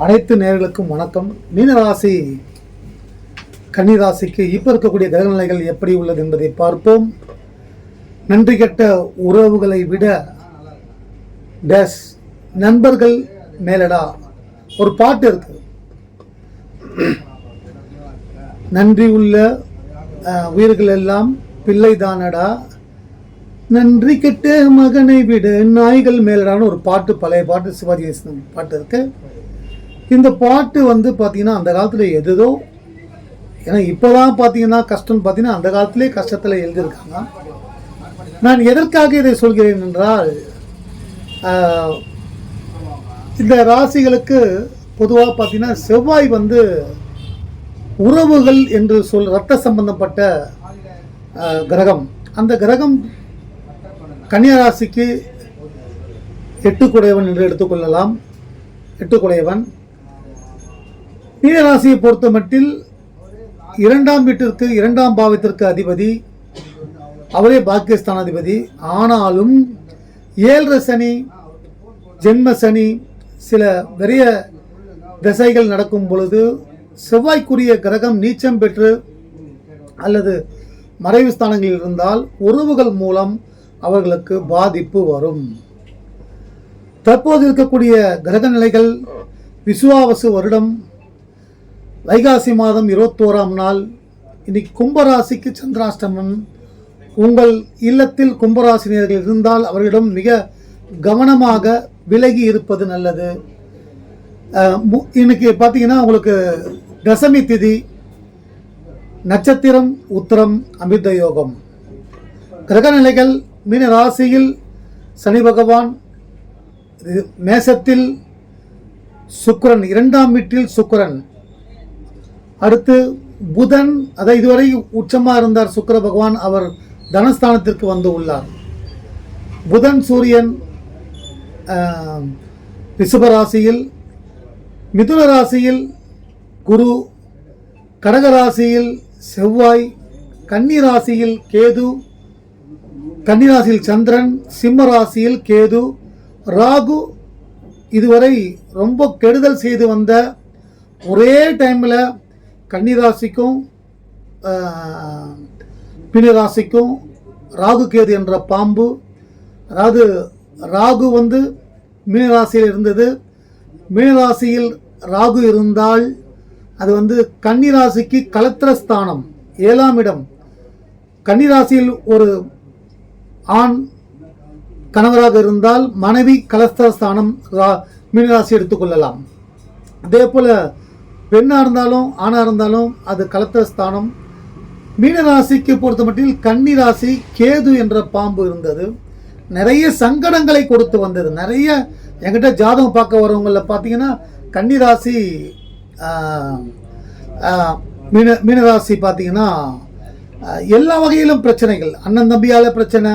அனைத்து நேர்களுக்கும் வணக்கம். மீனராசி கன்னிராசிக்கு இப்போ இருக்கக்கூடிய கிரகநிலைகள் எப்படி உள்ளது என்பதை பார்ப்போம். நன்றி கெட்ட உறவுகளை விட டேஸ் நண்பர்கள் மேலடா. ஒரு பாட்டு இருக்கு. நன்றி உள்ள உயிர்கள் எல்லாம் பிள்ளைதானடா. நன்றி கெட்ட மகனை விட நாய்கள் மேலடான்னு ஒரு பாட்டு பழைய பாட்டு சிவாஜி பாட்டு இருக்கு. இந்த பாட்டு வந்து பார்த்தீங்கன்னா அந்த காலத்தில் எதுதோ ஏன்னா இப்போ தான் பார்த்தீங்கன்னா கஷ்டம்னு பார்த்தீங்கன்னா அந்த காலத்திலே கஷ்டத்தில் எழுதியிருக்காங்க. நான் எதற்காக இதை சொல்கிறேன் என்றால் இந்த ராசிகளுக்கு பொதுவாக பார்த்தீங்கன்னா செவ்வாய் வந்து உறவுகள் என்று சொல் ரத்த சம்பந்தப்பட்ட கிரகம். அந்த கிரகம் கன்னியா ராசிக்கு எட்டுக்குடையவன் என்று எடுத்துக்கொள்ளலாம். எட்டுக்குடையவன். மீனராசியை பொறுத்த மட்டில் இரண்டாம் வீட்டிற்கு இரண்டாம் பாவத்திற்கு அதிபதி அவரே பாக்கியஸ்தானாதிபதி. ஆனாலும் ஏழரை சனி ஜென்ம சனி சில பெரிய திசைகள் நடக்கும் பொழுது செவ்வாய்க்குரிய கிரகம் நீச்சம் பெற்று அல்லது மறைவு ஸ்தானங்களில் இருந்தால் உறவுகள் மூலம் அவர்களுக்கு பாதிப்பு வரும். தற்போது இருக்கக்கூடிய கிரக நிலைகள் விசுவாவசு வருடம் வைகாசி மாதம் இருபத்தோராம் நாள். இன்னைக்கு கும்பராசிக்கு சந்திராஷ்டமம். உங்கள் இல்லத்தில் கும்பராசினியர்கள் இருந்தால் அவர்களிடம் மிக கவனமாக விலகி இருப்பது நல்லது. இன்னைக்கு பார்த்தீங்கன்னா உங்களுக்கு தசமி திதி நட்சத்திரம் உத்திரம் அமிர்த யோகம். கிரகநிலைகள் மீன ராசியில் சனி பகவான் மேசத்தில் சுக்கிரன் இரண்டாம் வீட்டில் சுக்கரன். அடுத்து புதன் அதை இதுவரை உச்சமாக இருந்தார் சுக்கர பகவான் அவர் தனஸ்தானத்திற்கு வந்து உள்ளார். புதன் சூரியன் ரிஷபராசியில் மிதுன ராசியில் குரு கடகராசியில் செவ்வாய் கன்னி ராசியில் கேது கன்னி ராசியில் சந்திரன் சிம்ம ராசியில் கேது ராகு இதுவரை ரொம்ப கெடுதல் செய்து வந்த ஒரே டைமில் கன்னிராசிக்கும் ராசிக்கும் ராகு கேது என்ற பாம்பு. ராகு ராகு வந்து மீனராசியில் இருந்தது. மீனராசியில் ராகு இருந்தால் அது வந்து கன்னிராசிக்கு கலத்திரஸ்தானம் ஏழாம் இடம். கன்னிராசியில் ஒரு ஆண் கணவராக இருந்தால் மனைவி கலஸ்தரஸ்தானம் ரா- மீனராசி எடுத்துக்கொள்ளலாம் அதே போல் பெண்ணாக இருந்தாலும் ஆணாக இருந்தாலும் அது கலத்த ஸ்தானம். மீனராசிக்கு பொறுத்த மட்டில் கன்னி ராசி கேது என்ற பாம்பு இருந்தது. நிறைய சங்கடங்களை கொடுத்து வந்தது. நிறைய என்கிட்ட ஜாதகம் பார்க்க வரவங்களில் பார்த்தீங்கன்னா கன்னி ராசி மீன மீனராசி பார்த்தீங்கன்னா எல்லா வகையிலும் பிரச்சனைகள். அண்ணன் தம்பியால் பிரச்சனை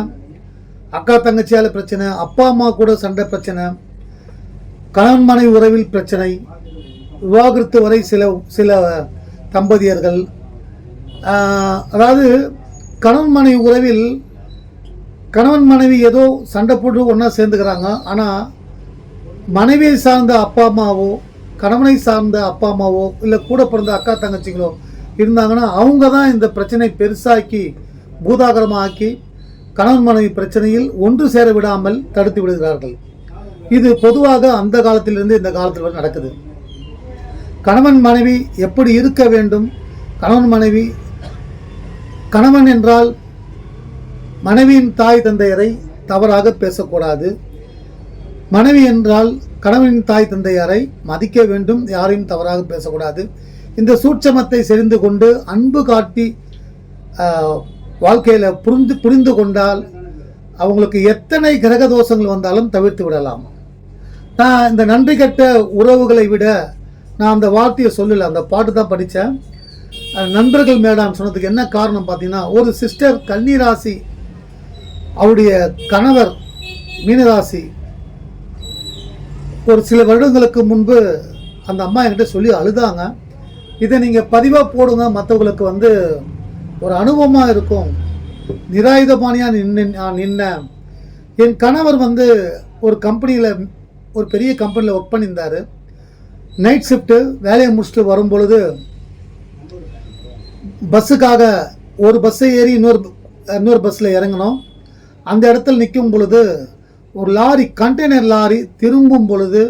அக்கா தங்கச்சியால் பிரச்சனை அப்பா அம்மா கூட சண்டை பிரச்சனை கணவன் மனைவி உறவில் பிரச்சனை விவாகரத்து வரை சில சில தம்பதியர்கள் அதாவது கணவன் மனைவி உறவில் கணவன் மனைவி ஏதோ சண்டை போட்டு ஒன்றா சேர்ந்துக்கிறாங்க. ஆனால் மனைவியை சார்ந்த அப்பா அம்மாவோ கணவனை சார்ந்த அப்பா அம்மாவோ இல்லை கூட பிறந்த அக்கா தங்கச்சிகளோ இருந்தாங்கன்னா அவங்க தான் இந்த பிரச்சனை பெருசாக்கி பூதாகரமாக்கி கணவன் மனைவி பிரச்சனையில் ஒன்று சேர விடாமல் தடுத்து விடுகிறார்கள். இது பொதுவாக அந்த காலத்திலிருந்து இந்த காலத்தில் நடக்குது. கணவன் மனைவி எப்படி இருக்க வேண்டும்? கணவன் மனைவி கணவன் என்றால் மனைவியின் தாய் தந்தையரை தவறாக பேசக்கூடாது. மனைவி என்றால் கணவனின் தாய் தந்தையாரை மதிக்க வேண்டும் யாரையும் தவறாக பேசக்கூடாது. இந்த சூட்சமத்தை செறிந்து கொண்டு அன்பு காட்டி வாழ்க்கையில் புரிந்து புரிந்து கொண்டால் அவங்களுக்கு எத்தனை கிரக தோஷங்கள் வந்தாலும் தவிர்த்து விடலாம். நான் இந்த நன்றி கட்ட உறவுகளை விட நான் அந்த வார்த்தையை சொல்லலை அந்த பாட்டு தான் படித்தேன் நண்பர்கள் மேடம் சொன்னதுக்கு என்ன காரணம் பார்த்தீங்கன்னா ஒரு சிஸ்டர் கன்னிராசி அவருடைய கணவர் மீனராசி ஒரு சில வருடங்களுக்கு முன்பு அந்த அம்மா என்கிட்ட சொல்லி அழுதாங்க. இதை நீங்கள் பதிவாக போடுங்க மற்றவங்களுக்கு வந்து ஒரு அனுபவமாக இருக்கும். நிராயுதபாணியாக நின்று நான் நின்னேன். என் கணவர் வந்து ஒரு கம்பெனியில் ஒரு பெரிய கம்பெனியில் ஒர்க் பண்ணியிருந்தார். நைட் ஷிஃப்ட்டு வேலையை முடிச்சுட்டு வரும் பொழுது பஸ்ஸுக்காக ஒரு பஸ்ஸை ஏறி இன்னொரு இன்னொரு பஸ்ஸில் இறங்கணும் அந்த இடத்துல நிற்கும் பொழுது ஒரு லாரி கண்டெய்னர் லாரி திரும்பும் பொழுது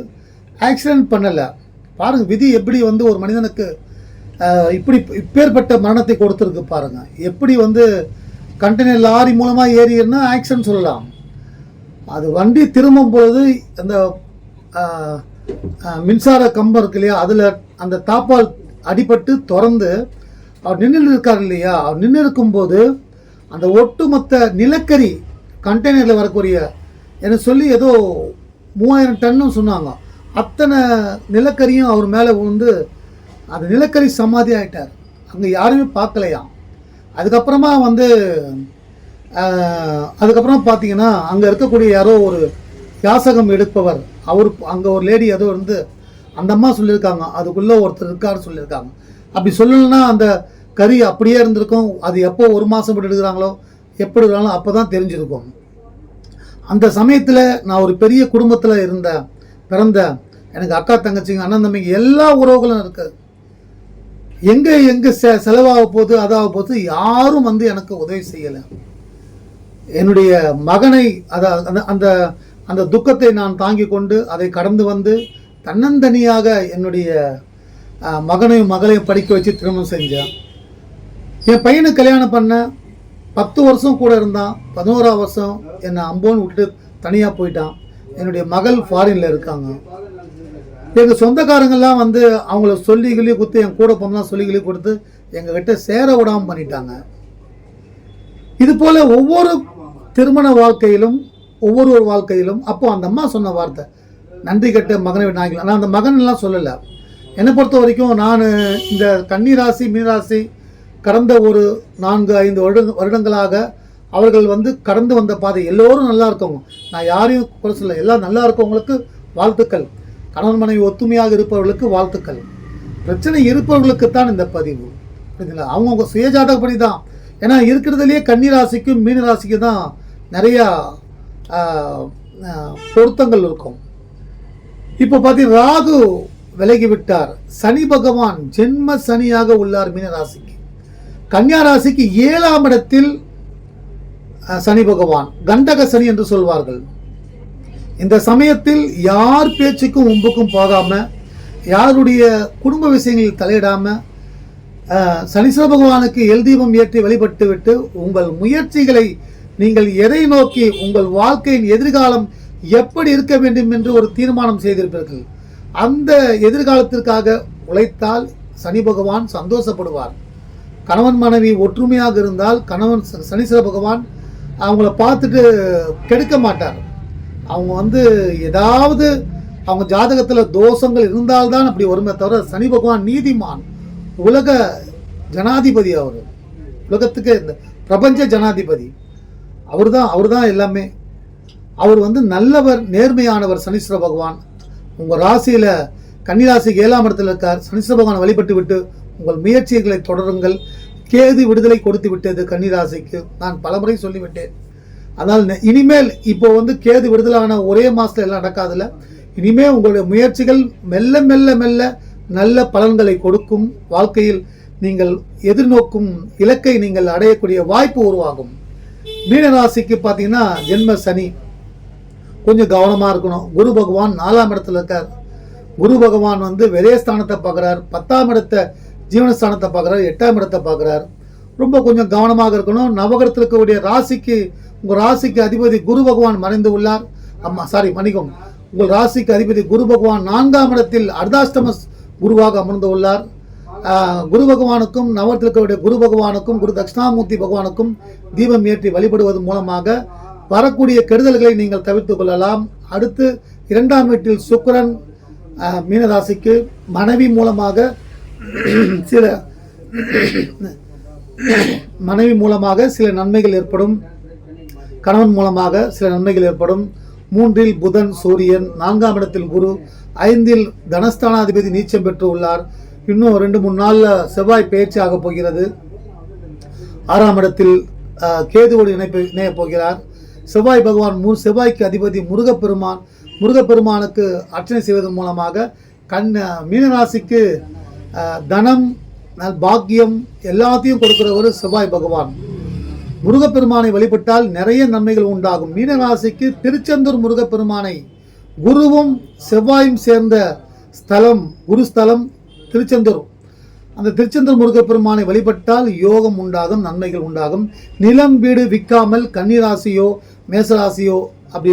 ஆக்சிடென்ட் பண்ணலை. பாருங்கள் விதி எப்படி வந்து ஒரு மனிதனுக்கு இப்படி இப்பேற்பட்ட மரணத்தை கொடுத்துருக்கு பாருங்கள் எப்படி வந்து கண்டெய்னர் லாரி மூலமாக ஏறினா ஆக்சிடென்ட் சொல்லலாம். அது வண்டி திரும்பும் பொழுது அந்த மின்சார கம்பம் இருக்கு இல்லையா? அதில் அந்த தாப்பால் அடிபட்டு திறந்து அவர் நின்று இருக்கார் இல்லையா? அவர் நின்று இருக்கும்போது அந்த ஒட்டுமொத்த நிலக்கரி கண்டெய்னரில் வரக்கூடிய எனக்கு சொல்லி ஏதோ மூவாயிரம் டன்னு சொன்னாங்க. அத்தனை நிலக்கரியும் அவர் மேலே வந்து அந்த நிலக்கரி சமாதி ஆயிட்டார். அங்கே யாருமே பார்க்கலையாம் அதுக்கப்புறமா வந்து அதுக்கப்புறம் பார்த்தீங்கன்னா அங்கே இருக்கக்கூடிய யாரோ ஒரு யாசகம் எடுப்பவர். அவர் அங்கே ஒரு லேடி ஏதோ இருந்து அந்த அம்மா சொல்லியிருக்காங்க அதுக்குள்ளே ஒருத்தர் இருக்காரு சொல்லியிருக்காங்க. அப்படி சொல்லலைன்னா அந்த கறி அப்படியே இருந்திருக்கும். அது எப்போ ஒரு மாதம் விட்டு எடுக்கிறாங்களோ எப்படி எடுக்கிறாங்களோ அப்போ தான் தெரிஞ்சிருக்கும். அந்த சமயத்தில் நான் ஒரு பெரிய குடும்பத்தில் இருந்த பிறந்த எனக்கு அக்கா தங்கச்சிங்க அண்ணன் தம்பிங்க எல்லா உறவுகளும் இருக்குது எங்கே எங்கே செ செலவாக போகுது அதாக போகுது யாரும் வந்து எனக்கு உதவி செய்யலை. என்னுடைய மகனை அதை அந்த அந்த அந்த துக்கத்தை நான் தாங்கி கொண்டு அதை கடந்து வந்து தன்னந்தனியாக என்னுடைய மகனையும் மகளையும் படிக்க வச்சு திருமணம் செஞ்சேன். என் பையனை கல்யாணம் பண்ண பத்து வருஷம் கூட இருந்தான். பதினோராவது வருஷம் என்னை அம்போன்னு விட்டுட்டு தனியாக போயிட்டான். என்னுடைய மகள் ஃபாரினில் இருக்காங்க. எங்கள் சொந்தக்காரங்கள்லாம் வந்து அவங்கள சொல்லி கிளி கொடுத்து என் கூட போனால் சொல்லி கிளி கொடுத்து எங்ககிட்ட சேர விடாமல் பண்ணிட்டாங்க. இது போல் ஒவ்வொரு திருமண வாழ்க்கையிலும் ஒவ்வொரு ஒரு வாழ்க்கையிலும் அப்போ அந்த அம்மா சொன்ன வார்த்தை நன்றி கட்ட மகனை விநாயகர் நான் அந்த மகன்லாம் சொல்லலை. என்னை பொறுத்த வரைக்கும் நான் இந்த கன்னி ராசி மீனராசி கடந்த ஒரு நான்கு ஐந்து வருட வருடங்களாக அவர்கள் வந்து கடந்து வந்த பாதை எல்லோரும் நல்லா இருக்கவங்க. நான் யாரையும் குறை சொல்ல எல்லாம் நல்லா இருக்கவங்களுக்கு வாழ்த்துக்கள். கணவன் மனைவி ஒத்துமையாக இருப்பவர்களுக்கு வாழ்த்துக்கள். பிரச்சனை இருப்பவர்களுக்கு தான் இந்த பதிவு. புரியுதுங்களா? அவங்கவுங்க சுயஜாதகப்படி தான் ஏன்னா இருக்கிறதுலேயே கன்னி ராசிக்கும் மீன தான் நிறையா பொருத்தங்கள் இருக்கும். இப்போ பார்த்தீங்கன்னா ராகு விலகி விட்டார். சனி பகவான் ஜென்ம சனியாக உள்ளார் மீன ராசிக்கு. கன்னியா ராசிக்கு ஏழாம் இடத்தில் சனி பகவான் கண்டக சனி என்று சொல்வார்கள். இந்த சமயத்தில் யார் பேச்சுக்கும் உம்புக்கும் போகாம யாருடைய குடும்ப விஷயங்களில் தலையிடாம சனீஸ்வர பகவானுக்கு எல் தீபம் ஏற்றி வழிபட்டு விட்டு உங்கள் முயற்சிகளை நீங்கள் எதை நோக்கி உங்கள் வாழ்க்கையின் எதிர்காலம் எப்படி இருக்க வேண்டும் என்று ஒரு தீர்மானம் செய்திருப்பீர்கள். அந்த எதிர்காலத்திற்காக உழைத்தால் சனி பகவான் சந்தோஷப்படுவார். கணவன் மனைவி ஒற்றுமையாக இருந்தால் கணவன் சனீஸ்வர பகவான் அவங்கள பார்த்துட்டு கெடுக்க மாட்டார். அவங்க வந்து ஏதாவது அவங்க ஜாதகத்தில் தோஷங்கள் இருந்தால்தான் அப்படி வருமே தவிர சனி பகவான் நீதிமான் உலக ஜனாதிபதி அவர். உலகத்துக்கு இந்த பிரபஞ்ச ஜனாதிபதி. அவர் தான் அவர் தான் எல்லாமே. அவர் வந்து நல்லவர் நேர்மையானவர் சனீஸ்வர பகவான். உங்கள் ராசியில் கன்னிராசிக்கு ஏழாம் இடத்துல இருக்கார். சனீஸ்வர பகவான் வழிபட்டு விட்டு உங்கள் முயற்சிகளை தொடருங்கள். கேது விடுதலை கொடுத்து விட்டது கன்னிராசிக்கு. நான் பலமுறை சொல்லிவிட்டேன். அதனால் இனிமேல் இப்போ வந்து கேது விடுதலான ஒரே மாதத்துல எல்லாம் நடக்காதுல்ல. இனிமேல் உங்களுடைய முயற்சிகள் மெல்ல மெல்ல மெல்ல நல்ல பலன்களை கொடுக்கும். வாழ்க்கையில் நீங்கள் எதிர்நோக்கும் இலக்கை நீங்கள் அடையக்கூடிய வாய்ப்பு உருவாகும். மீனராசிக்கு பார்த்தீங்கன்னா ஜென்ம சனி. கொஞ்சம் கவனமாக இருக்கணும். குரு பகவான் நாலாம் இடத்துல இருக்கார். குரு பகவான் வந்து விரயஸ்தானத்தை பார்க்குறார். பத்தாம் இடத்தை ஜீவனஸ்தானத்தை பார்க்குறாரு. எட்டாம் இடத்தை பார்க்குறார். ரொம்ப கொஞ்சம் கவனமாக இருக்கணும். நவகரத்தில் இருக்கக்கூடிய ராசிக்கு உங்கள் ராசிக்கு அதிபதி குரு பகவான் மறைந்து உள்ளார். அம்மா சாரி மன்னிக்கும் உங்கள் ராசிக்கு அதிபதி குரு பகவான் நான்காம் இடத்தில் அர்தாஷ்டம குருவாக அமர்ந்து உள்ளார். குரு பகவானுக்கும் நவத்திற்கருடைய குரு பகவானுக்கும் குரு தட்சிணாமூர்த்தி பகவானுக்கும் தீபம் ஏற்றி வழிபடுவது மூலமாக வரக்கூடிய கெடுதல்களை நீங்கள் தவிர்த்துக் கொள்ளலாம். அடுத்து இரண்டாம் வீட்டில் சுக்கிரன் ஆஹ், மீனராசிக்கு மனைவி மூலமாக சில மனைவி மூலமாக சில நன்மைகள் ஏற்படும். கணவன் மூலமாக சில நன்மைகள் ஏற்படும். மூன்றில் புதன் சூரியன் நான்காம் இடத்தில் குரு ஐந்தில் தனஸ்தானாதிபதி நீச்சம் பெற்று உள்ளார். இன்னும் ரெண்டு மூணு நாளில் செவ்வாய் பயிற்சி ஆகப் போகிறது. ஆறாம் இடத்தில் கேதுவோடு இணைப்பு இணையப் போகிறார். செவ்வாய் பகவான் மு செவ்வாய்க்கு அதிபதி முருகப்பெருமான். முருகப்பெருமானுக்கு அர்ச்சனை செய்வதன் மூலமாக கண் மீனராசிக்கு தனம் நல் பாக்கியம் எல்லாத்தையும் கொடுக்கிறவர் செவ்வாய் பகவான். முருகப்பெருமானை வழிபட்டால் நிறைய நன்மைகள் உண்டாகும். மீனராசிக்கு திருச்செந்தூர் முருகப்பெருமானை குருவும் செவ்வாயும் சேர்ந்த ஸ்தலம் குருஸ்தலம் திருச்செந்தூர். அந்த திருச்செந்தூர் முருகப்பெருமானை வழிபட்டால் யோகம் உண்டாகும் நன்மைகள் உண்டாகும். நிலம் வீடு விற்காமல் கன்னிராசியோ மேசராசியோ அப்படி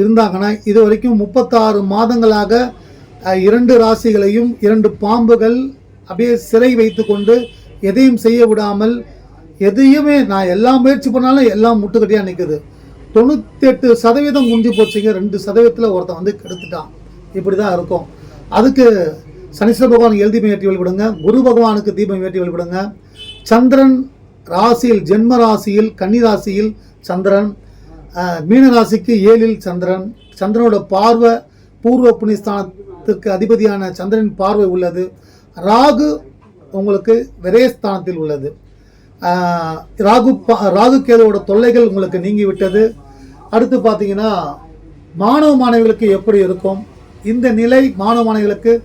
இருந்தாங்கன்னா இது வரைக்கும் முப்பத்தாறு மாதங்களாக இரண்டு ராசிகளையும் இரண்டு பாம்புகள் அப்படியே சிறை வைத்து கொண்டு எதையும் செய்ய விடாமல் எதையுமே நான் எல்லா முயற்சி பண்ணாலும் எல்லாம் முட்டுக்கட்டியாக நிற்குது தொண்ணூத்தெட்டு சதவீதம் முடிஞ்சு போச்சுங்க. ரெண்டு சதவீதத்தில் ஒருத்தன் வந்து கெடுத்துட்டான். இப்படி தான் இருக்கும். அதுக்கு சனீஸ்வர பகவான் எழுதி ஏற்றி வழிபடுங்க. குரு பகவானுக்கு தீபம் ஏற்றி வழிபடுங்க. சந்திரன் ராசியில் ஜென்ம ராசியில் கன்னி ராசியில் சந்திரன் மீன ராசிக்கு ஏழில் சந்திரன். சந்திரனோட பார்வை பூர்வ புண்ணியஸ்தானத்திற்கு அதிபதியான சந்திரன் பார்வை உள்ளது. ராகு உங்களுக்கு விரயஸ்தானத்தில் உள்ளது. ராகு பா- ராகு கேதுவோட தொல்லைகள் உங்களுக்கு நீங்கி விட்டது அடுத்து பார்த்தீங்கன்னா மாணவ மாணவிகளுக்கு எப்படி இருக்கும்? இந்த நிலை மாணவ மாணவிகளுக்கு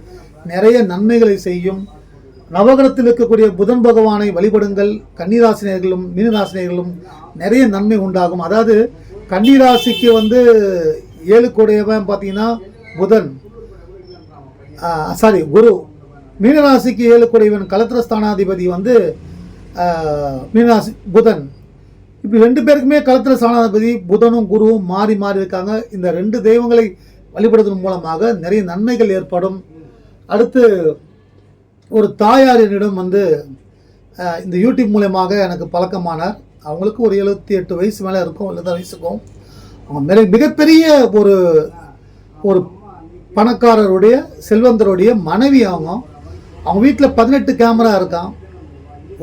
நிறைய நன்மைகளை செய்யும். நவகிரத்தில் இருக்கக்கூடிய புதன் பகவானை வழிபடுங்கள். கன்னிராசினியர்களும் மீனராசினியர்களும் நிறைய நன்மை உண்டாகும். அதாவது கன்னிராசிக்கு வந்து ஏழு கூடையவன் பார்த்தீங்கன்னா புதன். சாரி குரு. மீனராசிக்கு ஏழு கூடையவன் கலத்திர ஸ்தானாதிபதி வந்து மீனராசி புதன். இப்படி ரெண்டு பேருக்குமே கலத்திர ஸ்தானாதிபதி புதனும் குருவும் மாறி மாறி இருக்காங்க. இந்த ரெண்டு தெய்வங்களை வழிபடுவதன் மூலமாக நிறைய நன்மைகள் ஏற்படும். அடுத்து ஒரு தாயார் என்னிடம் வந்து இந்த யூடியூப் மூலயமாக எனக்கு பழக்கமானார். அவங்களுக்கு ஒரு எழுபத்தி எட்டு வயசு மேலே இருக்கும் எழுபது வயசுக்கும். அவங்க மிக மிகப்பெரிய ஒரு ஒரு பணக்காரருடைய செல்வந்தருடைய மனைவி அவங்க. அவங்க வீட்டில் பதினெட்டு கேமரா இருக்கான்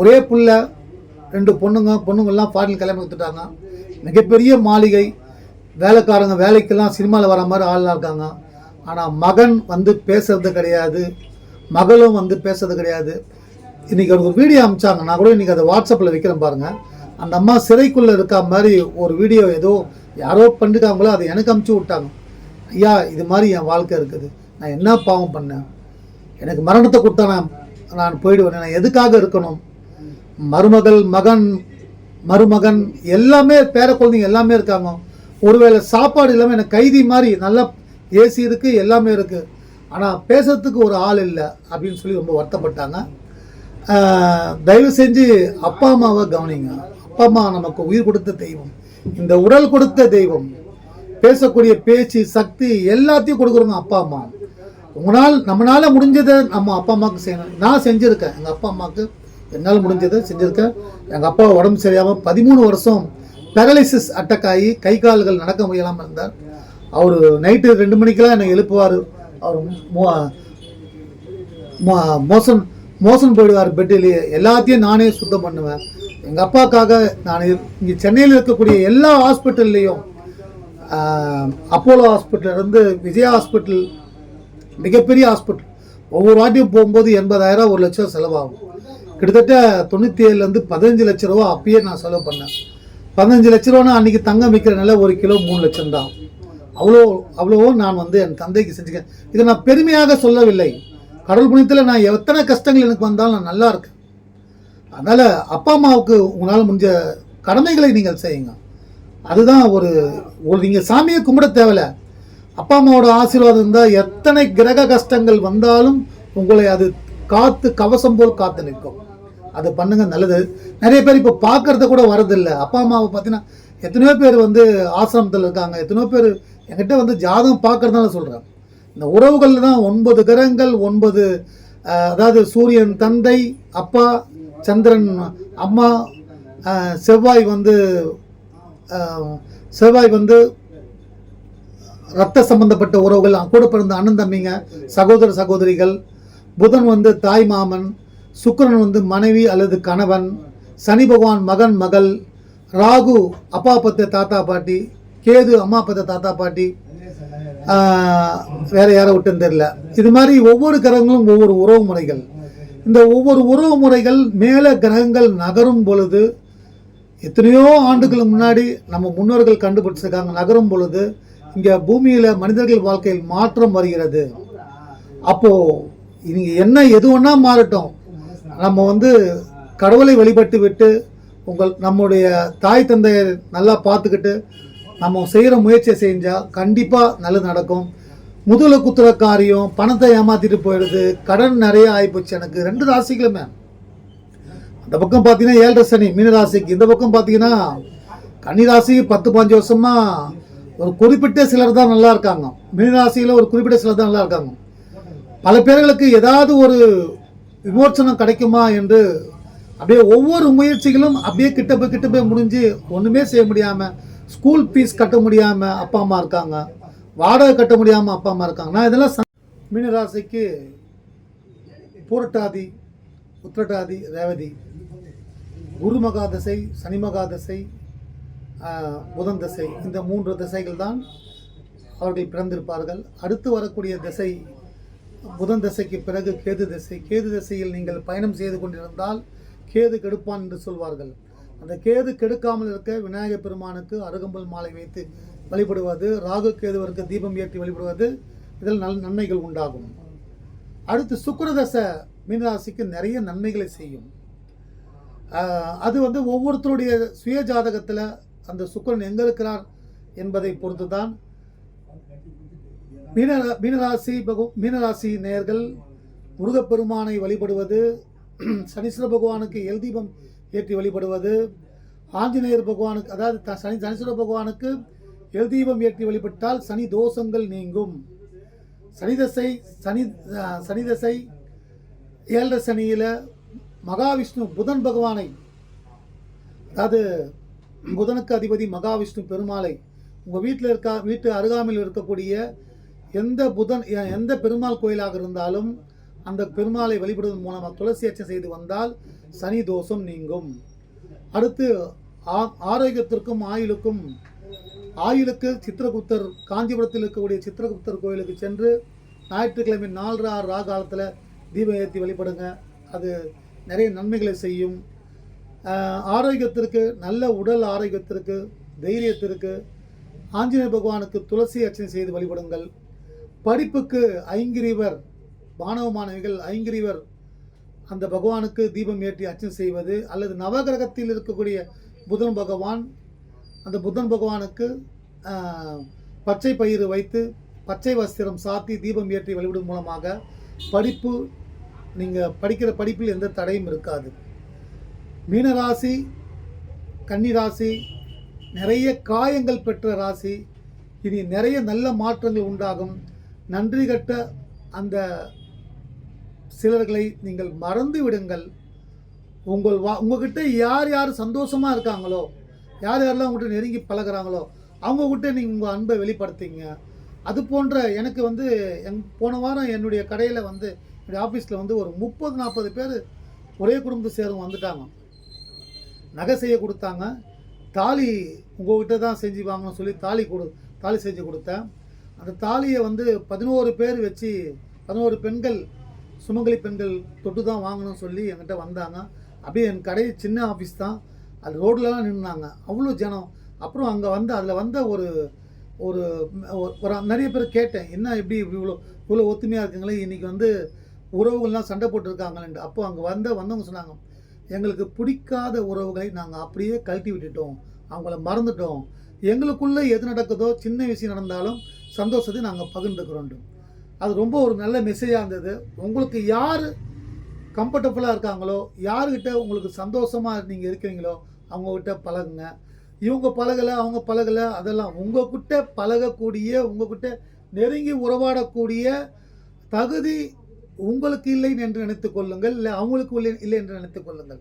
ஒரே புள்ள ரெண்டு பொண்ணுங்க பொண்ணுங்கள்லாம் ஃபாரின் கிளம்பி கொடுத்துட்டாங்க. மிகப்பெரிய மாளிகை. வேலைக்காரங்க வேலைக்கெல்லாம் சினிமாவில் வர மாதிரி ஆள்லாம் இருக்காங்க. ஆனால் மகன் வந்து பேசுறது கிடையாது மகளும் வந்து பேசுறது கிடையாது. இன்றைக்கி அவங்க வீடியோ அமிச்சாங்க. நான் கூட இன்றைக்கி அதை வாட்ஸ்அப்பில் வைக்கிறேன் பாருங்கள் அந்த அம்மா சிறைக்குள்ளே இருக்கா மாதிரி ஒரு வீடியோ ஏதோ யாரோ பண்ணிருக்காங்களோ அதை எனக்கு அமுச்சு விட்டாங்க. ஐயா இது மாதிரி என் வாழ்க்கை இருக்குது. நான் என்ன பாவம் பண்ணேன்? எனக்கு மரணத்தை கொடுத்தா நான் நான் போயிடுவேன். நான் எதுக்காக இருக்கணும்? மருமகள் மகன் மருமகன் எல்லாமே பேர குழந்தைங்க எல்லாமே இருக்காங்க. ஒருவேளை சாப்பாடு இல்லாமல் எனக்கு கைதி மாதிரி நல்லா ஏசி இருக்குது எல்லாமே இருக்குது ஆனால் பேசுறதுக்கு ஒரு ஆள் இல்லை அப்படின்னு சொல்லி ரொம்ப வருத்தப்பட்டாங்க. தயவு செஞ்சு அப்பா அம்மாவை கவனிங்க. அப்பா அம்மா நமக்கு உயிர் கொடுத்த தெய்வம். இந்த உடல் கொடுத்த தெய்வம். பேசக்கூடிய பேச்சு சக்தி எல்லாத்தையும் கொடுக்குறவங்க அப்பா அம்மா. உங்களால் நம்மளால் முடிஞ்சதை நம்ம அப்பா அம்மாவுக்கு செய்யணும். நான் செஞ்சுருக்கேன். எங்கள் அப்பா அம்மாவுக்கு என்னால் முடிஞ்சதை செஞ்சுருக்கேன். எங்கள் அப்பா உடம்பு சரியாமல் பதிமூணு வருஷம் பேரலிசிஸ் அட்டாக் ஆகி கை கால்கள் நடக்க முடியாமல் இருந்தார். அவர் நைட்டு ரெண்டு மணிக்கெல்லாம் என்னை எழுப்புவார். அவர் மோ- மோ- மோசன் மோசன் போயிடுவார் பெட்டிலேயே எல்லாத்தையும் நானே சுத்தம் பண்ணுவேன். எங்கள் அப்பாக்காக நான் இங்கே சென்னையில் இருக்கக்கூடிய எல்லா ஹாஸ்பிட்டல்லையும் அப்போலோ ஹாஸ்பிட்டல்லேருந்து விஜயா ஹாஸ்பிட்டல் மிகப்பெரிய ஹாஸ்பிட்டல் ஒவ்வொரு வாட்டியும் போகும்போது எண்பதாயிரம் ஒரு லட்சம் செலவாகும். கிட்டத்தட்ட தொண்ணூற்றி ஏழுலேருந்து பதினஞ்சு லட்ச ரூபா அப்பயே நான் செலவு பண்ணேன். பதினஞ்சு லட்ச ரூபானா அன்றைக்கி தங்கம் விற்கிற நிலை ஒரு கிலோ மூணு லட்சம் தான் அவ்வளோ அவ்வளவோ நான் வந்து என் தந்தைக்கு செஞ்சுக்கேன். இதை நான் பெருமையாக சொல்லவில்லை. கடவுள் புண்ணியத்தில் நான் எத்தனை கஷ்டங்கள் எனக்கு வந்தாலும் நான் நல்லா இருக்கேன். அதனால் அப்பா அம்மாவுக்கு உங்களால் முடிஞ்ச கடமைகளை நீங்கள் செய்யுங்க. அதுதான் ஒரு ஒரு நீங்கள் சாமியை கும்பிட தேவையில்ல. அப்பா அம்மாவோட ஆசீர்வாதம் இருந்தால் எத்தனை கிரக கஷ்டங்கள் வந்தாலும் உங்களை அது காத்து கவசம் போல் காத்து நிற்கும். அது பண்ணுங்க நல்லது. நிறைய பேர் இப்போ பார்க்கறத கூட வரதில்லை அப்பா அம்மாவை பார்த்தீங்கன்னா எத்தனையோ பேர் வந்து ஆசிரமத்தில் இருக்காங்க. எத்தனையோ பேர் என்கிட்ட வந்து ஜாதகம் பார்க்கறதுனால சொல்கிறேன் இந்த உறவுகளில் தான் ஒன்பது கிரகங்கள் ஒன்பது அதாவது சூரியன் தந்தை அப்பா சந்திரன் அம்மா செவ்வாய் வந்து செவ்வாய் வந்து ரத்த சம்பந்தப்பட்ட உறவுகள் கூட பிறந்த அண்ணன் தம்பிங்க சகோதர சகோதரிகள் புதன் வந்து தாய் மாமன் சுக்கிரன் வந்து மனைவி அல்லது கணவன் சனி பகவான் மகன் மகள் ராகு அப்பா பத்த தாத்தா பாட்டி கேது அம்மா பத்த தாத்தா பாட்டி வேற யாரை விட்டுன்னு தெரியல. இது மாதிரி ஒவ்வொரு கிரகங்களும் ஒவ்வொரு உறவு முறைகள். இந்த ஒவ்வொரு உறவு முறைகள் மேலே கிரகங்கள் நகரும் பொழுது எத்தனையோ ஆண்டுகளுக்கு முன்னாடி நம்ம முன்னோர்கள் கண்டுபிடிச்சிருக்காங்க நகரும் பொழுது இங்கே பூமியில் மனிதர்கள் வாழ்க்கையில் மாற்றம் வருகிறது. அப்போது இவங்க என்ன எது ஒன்றா மாறட்டும்? நம்ம வந்து கடவுளை வழிபட்டு விட்டு உங்கள் நம்முடைய தாய் தந்தையை நல்லா பார்த்துக்கிட்டு நம்ம செய்கிற முயற்சியை செஞ்சால் கண்டிப்பாக நல்லது நடக்கும். முதல குத்துற காரியம் பணத்தை ஏமாத்திட்டு போயிடுது. கடன் நிறைய ஆகிப்போச்சு எனக்கு ரெண்டு ராசிகளுமே அந்த பக்கம் பார்த்தீங்கன்னா ஏழரை சனி மீன ராசிக்கு. இந்த பக்கம் பார்த்தீங்கன்னா கன்னி ராசி பத்து பாஞ்சு வருஷமா ஒரு குறிப்பிட்ட சிலர் தான் நல்லா இருக்காங்க. மீன ராசியில் ஒரு குறிப்பிட்ட சிலர் தான் நல்லா இருக்காங்க. பல பேர்களுக்கு ஏதாவது ஒரு விமோசனம் கிடைக்குமா என்று அப்படியே ஒவ்வொரு முயற்சிகளும் அப்படியே கிட்ட போய் கிட்ட போய் முடிஞ்சு ஒன்றுமே செய்ய முடியாமல் ஸ்கூல் ஃபீஸ் கட்ட முடியாமல் அப்பா அம்மா இருக்காங்க. வாடகை கட்ட முடியாமல் அப்பா அம்மா இருக்காங்க. நான் இதெல்லாம் மீனராசிக்கு பூரட்டாதி உத்திரட்டாதி ரேவதி. குரு மகா தசை சனி மகா தசை புதன் தசை இந்த மூன்று திசைகள் தான் அவர்கள் பிறந்திருப்பார்கள். அடுத்து வரக்கூடிய திசை புதன் திசைக்கு பிறகு கேது திசை. கேது திசையில் நீங்கள் பயணம் செய்து கொண்டிருந்தால் கேது கெடுப்பான் என்று சொல்வார்கள். அந்த கேது கெடுக்காமல் இருக்க விநாயகர் பெருமானுக்கு அருகம்புல் மாலை வைத்து வழிபடுவது ராகு கேதுவருக்கு தீபம் ஏற்றி வழிபடுவது இதில் நல் நன்மைகள் உண்டாகும். அடுத்து சுக்கிரதசை மீனராசிக்கு நிறைய நன்மைகளை செய்யும். அது வந்து ஒவ்வொருத்தருடைய சுய ஜாதகத்தில் அந்த சுக்கரன் எங்கே இருக்கிறார் என்பதை பொறுத்து தான் மீன மீனராசி பகு மீனராசி நேயர்கள் முருகப்பெருமானை வழிபடுவது சனீஸ்வர பகவானுக்கு எல் தீபம் ஏற்றி வழிபடுவது. ஆஞ்சநேயர் பகவானுக்கு அதாவது த- சனி சனீஸ்வர பகவானுக்கு எழுதீபம் ஏற்றி வழிபட்டால் சனி தோஷங்கள் நீங்கும். சனிதசை சனி சனிதசை சனி ஏழரை சனியில் மகாவிஷ்ணு புதன் பகவானை அதாவது புதனுக்கு அதிபதி மகாவிஷ்ணு பெருமாளை உங்கள் வீட்டில் இருக்க வீட்டு அருகாமையில் இருக்கக்கூடிய எந்த புதன் எந்த பெருமாள் கோயிலாக இருந்தாலும் அந்த பெருமாளை வழிபடுவதன் மூலமாக துளசி அச்சம் செய்து வந்தால் சனி தோஷம் நீங்கும். அடுத்து ஆ- ஆரோக்கியத்திற்கும் ஆயுளுக்கும் ஆயுளுக்கு சித்திரகுப்தர் காஞ்சிபுரத்தில் இருக்கக்கூடிய சித்திரகுப்தர் கோயிலுக்கு சென்று ஞாயிற்றுக்கிழமை நாலு ஆறு ரா காலத்தில் தீபம் ஏற்றி வழிபடுங்க. அது நிறைய நன்மைகளை செய்யும். ஆரோக்கியத்திற்கு நல்ல உடல் ஆரோக்கியத்திற்கு தைரியத்திற்கு ஆஞ்சநேயர் பகவானுக்கு துளசி அர்ச்சனை செய்து வழிபடுங்கள். படிப்புக்கு ஐங்கிரிவர் மாணவ மாணவிகள் ஐங்கிரிவர் அந்த பகவானுக்கு தீபம் ஏற்றி அர்ச்சனை செய்வது அல்லது நவகிரகத்தில் இருக்கக்கூடிய புதன் பகவான் அந்த புதன் பகவானுக்கு பச்சை பயிறு வைத்து பச்சை வஸ்திரம் சாத்தி தீபம் ஏற்றி வழிபடும் மூலமாக படிப்பு நீங்கள் படிக்கிற படிப்பில் எந்த தடையும் இருக்காது. மீனராசி கன்னிராசி நிறைய காயங்கள் பெற்ற ராசி இனி நிறைய நல்ல மாற்றங்கள் உண்டாகும். நன்றி கட்ட அந்த சிலர்களை நீங்கள் மறந்து விடுங்கள். உங்கள் வா உங்ககிட்ட யார் யார் சந்தோஷமாக இருக்காங்களோ யார் யாரெல்லாம் உங்கள்கிட்ட நெருங்கி பழகுறாங்களோ அவங்கக்கிட்ட நீங்கள் உங்கள் அன்பை வெளிப்படுத்திங்க. அது போன்ற எனக்கு வந்து எங் போன வாரம் என்னுடைய கடையில் வந்து என்னுடைய ஆஃபீஸில் வந்து ஒரு முப்பது நாற்பது பேர் ஒரே குடும்பத்தை சேரும் வந்துட்டாங்க. நகை செய்ய கொடுத்தாங்க. தாலி உங்ககிட்ட தான் செஞ்சு வாங்கணும்னு சொல்லி தாலி கொடு தாலி செஞ்சு கொடுத்தேன். அந்த தாலியை வந்து பதினோரு பேர் வச்சு பதினோரு பெண்கள் சுமங்கலி பெண்கள் தொட்டு தான் வாங்கணும்னு சொல்லி என்கிட்ட வந்தாங்க. அப்படியே என் கடை சின்ன ஆஃபீஸ் தான். அது ரோட்லலாம் நின்னாங்க. அவ்வளோ ஜனம். அப்புறம் அங்கே வந்து அதில் வந்த ஒரு ஒரு ஒரு நிறைய பேர் கேட்டேன். என்ன எப்படி இவ்வளோ இவ்வளோ ஒத்துமையாக இருக்குங்களே? இன்றைக்கி வந்து உறவுகள்லாம் சண்டை போட்டிருக்காங்களேன்ட்டு. அப்போ அங்கே வந்த வந்தவங்க சொன்னாங்க எங்களுக்கு பிடிக்காத உறவுகளை நாங்கள் அப்படியே கழட்டி விட்டுட்டோம். அவங்கள மறந்துட்டோம். எங்களுக்குள்ளே எது நடக்குதோ சின்ன விஷயம் நடந்தாலும் சந்தோஷத்தை நாங்கள் பகிர்ந்துக்கிறோம் அது ரொம்ப ஒரு நல்ல மெசேஜாக இருந்தது. உங்களுக்கு யார் கம்ஃபர்டபுளாக இருக்காங்களோ யாருக்கிட்ட உங்களுக்கு சந்தோஷமாக நீங்கள் இருக்கிறீங்களோ அவங்கக்கிட்ட பழகுங்க. இவங்க பழகலை அவங்க பழகலை அதெல்லாம் உங்ககிட்ட பழகக்கூடிய உங்ககிட்ட நெருங்கி உறவாடக்கூடிய தகுதி உங்களுக்கு இல்லை என்று நினைத்து கொள்ளுங்கள். இல்லை அவங்களுக்கு இல்லை இல்லை என்று நினைத்து கொள்ளுங்கள்.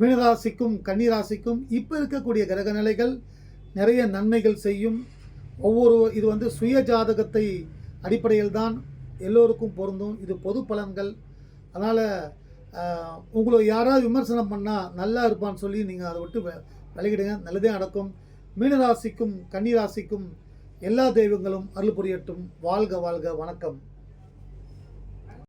மீனராசிக்கும் கன்னிராசிக்கும் இப்போ இருக்கக்கூடிய கிரக நிலைகள் நிறைய நன்மைகள் செய்யும். ஒவ்வொரு இது வந்து சுய ஜாதகத்தை அடிப்படையில் தான் எல்லோருக்கும் பொருந்தும். இது பொது பலன்கள். அதனால் உங்களை யாராவது விமர்சனம் பண்ணால் நல்லா இருப்பான்னு சொல்லி நீங்கள் அதை விட்டு விலகிடுங்க. நல்லதே நடக்கும். மீனராசிக்கும் கன்னிராசிக்கும் எல்லா தெய்வங்களும் அருள் புரியட்டும். வாழ்க வாழ்க. வணக்கம்.